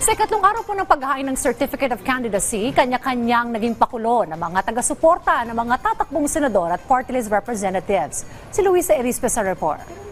Sa ikatlong araw po ng paghahain ng Certificate of Candidacy, kanya-kanyang naging pakulo ng mga taga-suporta ng mga tatakbong senador at party list representatives. Si Luisa Erispe sa report.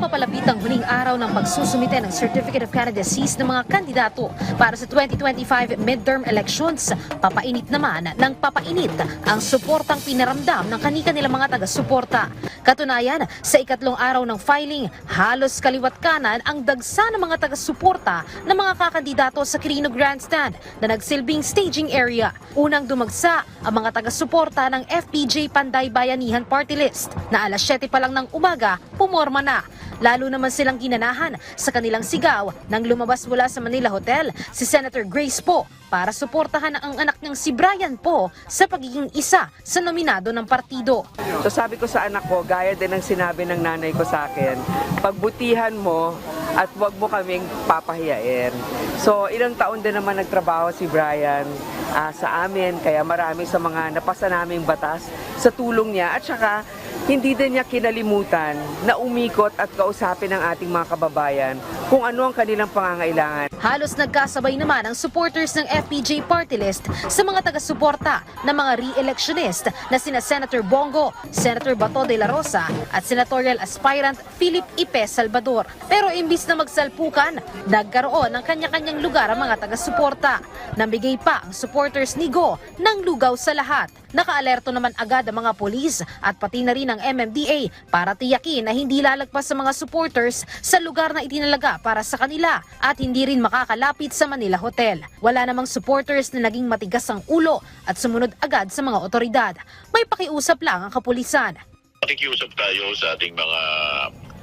Habang papalapit ang huling araw ng pagsusumite ng Certificate of Candidacies ng mga kandidato para sa 2025 midterm elections, papainit naman ng papainit ang suportang pinaramdam ng kanika nilang mga taga-suporta. Katunayan, sa ikatlong araw ng filing, halos kaliwat kanan ang dagsa ng mga taga-suporta ng mga kakandidato sa Quirino Grandstand na nagsilbing staging area. Unang dumagsa ang mga taga-suporta ng FPJ Panday Bayanihan Party List na alas 7 pa lang ng umaga, pumorma na. Lalo naman silang ginanahan sa kanilang sigaw nang lumabas mula sa Manila Hotel si Senator Grace Po para suportahan ang anak niyang si Brian Po sa pagiging isa sa nominado ng partido. So sabi ko sa anak ko, gaya din ng sinabi ng nanay ko sa akin, pagbutihan mo at wag mo kaming papahiyain. So ilang taon din naman nagtrabaho si Brian ah, sa amin, kaya marami sa mga napasa naming batas sa tulong niya at saka hindi din niya kinalimutan na umikot at kausapin ang ating mga kababayan kung ano ang kanilang pangangailangan. Halos nagkasabay naman ang supporters ng FPJ Party List sa mga taga-suporta ng mga re-electionist na sina Senator Bongo, Senator Bato de la Rosa at senatorial aspirant Philip Ipe Salvador. Pero imbis na magsalpukan, nagkaroon ng kanya-kanyang lugar ang mga taga-suporta. Nambigay pa ang supporters ni Go ng lugaw sa lahat. Nakaalerto naman agad ang mga polis at pati na rin ang MMDA para tiyakin na hindi lalagpas sa mga supporters sa lugar na itinalaga para sa kanila at hindi rin makakalapit sa Manila Hotel. Wala namang supporters na naging matigas ang ulo at sumunod agad sa mga otoridad. May pakiusap lang ang kapulisan. Nakikiusap tayo sa ating mga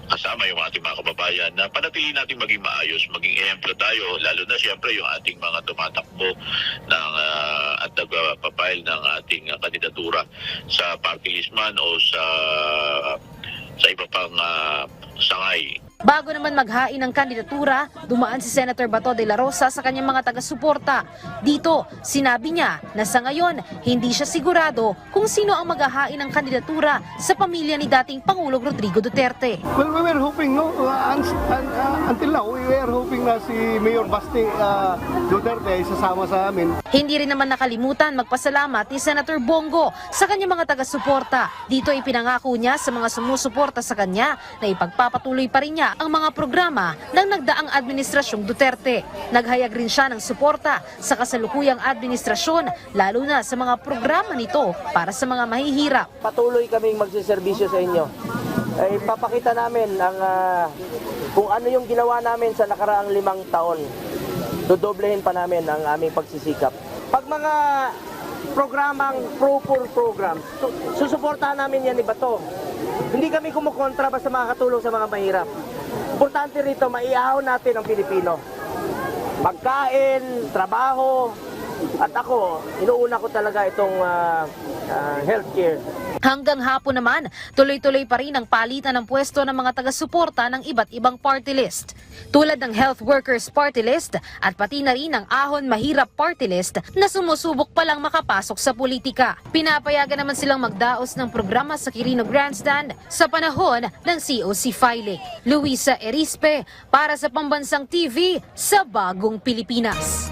kasama yung ating mga kababayan na panatili natin maging maayos, maging ehemplo tayo, lalo na siyempre yung ating mga tumatakbo ng, ah, at nagpapile ng ating kandidatura sa party o sa sa iba pang ah, sangay. Bago naman maghain ng kandidatura, dumaan si Senator Bato de la Rosa sa kanyang mga taga-suporta. Dito, sinabi niya na sa ngayon, hindi siya sigurado kung sino ang maghahain ng kandidatura sa pamilya ni dating Pangulong Rodrigo Duterte. Well, we were hoping, no, uh, un- uh, until now, we were hoping na si Mayor Basti uh, Duterte ay sasama sa amin. Hindi rin naman nakalimutan magpasalamat ni Senator Bongo sa kanyang mga taga-suporta. Dito ipinangako niya sa mga sumusuporta sa kanya na ipagpapatuloy pa rin niya ang mga programa ng nagdaang administrasyong Duterte. Naghayag rin siya ng suporta sa kasalukuyang administrasyon, lalo na sa mga programa nito para sa mga mahihirap. patuloy kaming magsiservisyo sa inyo. Ay papakita namin ang ah, kung ano yung ginawa namin sa nakaraang limang taon. Dodoblehin pa namin ang aming pagsisikap. Pag mga programang pro-poor programs, su- susuportahan namin yan ni Bato. Hindi kami kumukontra basta makakatulong sa mga mahirap. Importante rito, maiahaw natin ang Pilipino. Pagkain, trabaho, at ako, inuuna ko talaga itong ah, ah, healthcare. Hanggang hapon naman, tuloy-tuloy pa rin ang palitan ng pwesto ng mga taga-suporta ng iba't ibang party list. Tulad ng Health Workers Party List at pati na rin ang Ahon Mahirap Party List na sumusubok pa lang makapasok sa politika. Pinapayagan naman silang magdaos ng programa sa Quirino Grandstand sa panahon ng COC filing. Luisa Erispe para sa Pambansang TV sa Bagong Pilipinas.